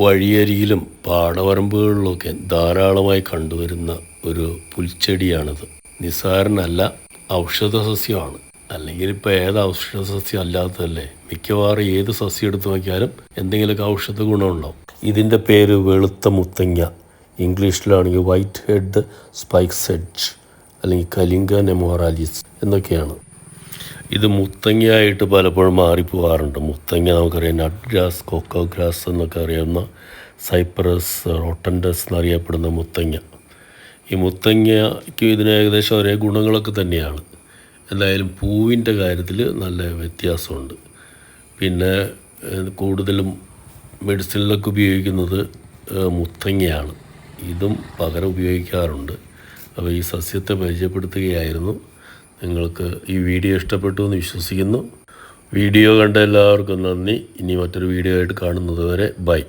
വഴിയരികിലും പാടവരമ്പുകളിലൊക്കെ ധാരാളമായി കണ്ടുവരുന്ന ഒരു പുൽച്ചെടിയാണിത്. നിസ്സാരനല്ല ഔഷധ സസ്യമാണ് അല്ലെങ്കിൽ ഇപ്പോൾ ഏത് ഔഷധ സസ്യം അല്ലാത്തതല്ലേ? മിക്കവാറും ഏത് സസ്യം എടുത്തു നോക്കിയാലും എന്തെങ്കിലുമൊക്കെ ഔഷധ ഗുണമുണ്ടാവും. ഇതിന്റെ പേര് വെളുത്ത മുത്തങ്ങ. ഇംഗ്ലീഷിലാണെങ്കിൽ വൈറ്റ് ഹെഡ് സ്പൈക്സ് എഡ്ജ് അല്ലെങ്കിൽ കലിംഗ നെമോറാലിസ് എന്നൊക്കെയാണ്. ഇത് മുത്തങ്ങയായിട്ട് പലപ്പോഴും മാറിപ്പോകാറുണ്ട് മുത്തങ്ങ നമുക്കറിയാം നട്ട് ഗ്രാസ് കൊക്കോ ഗ്രാസ് എന്നൊക്കെ അറിയാവുന്ന സൈപ്രസ് റോട്ടൻഡസ് എന്നറിയപ്പെടുന്ന മുത്തങ്ങ. ഈ മുത്തങ്ങയ്ക്ക് ഇതിന് ഏകദേശം ഒരേ ഗുണങ്ങളൊക്കെ തന്നെയാണ്. എന്തായാലും പൂവിന്റെ കാര്യത്തിൽ നല്ല വ്യത്യാസമുണ്ട്. പിന്നെ കൂടുതലും മെഡിസിനിലൊക്കെ ഉപയോഗിക്കുന്നത് മുത്തങ്ങയാണ്. ഇതും പകരം ഉപയോഗിക്കാറുണ്ട്. അപ്പോൾ ഈ സസ്യത്തെ പരിചയപ്പെടുത്തുകയായിരുന്നു നിങ്ങൾക്ക് ഈ വീഡിയോ ഇഷ്ടപ്പെട്ടു എന്ന് വിശ്വസിക്കുന്നു. വീഡിയോ കണ്ട എല്ലാവർക്കും നന്ദി. ഇനി മറ്റൊരു വീഡിയോ ആയിട്ട് കാണുന്നത് വരെ ബൈ.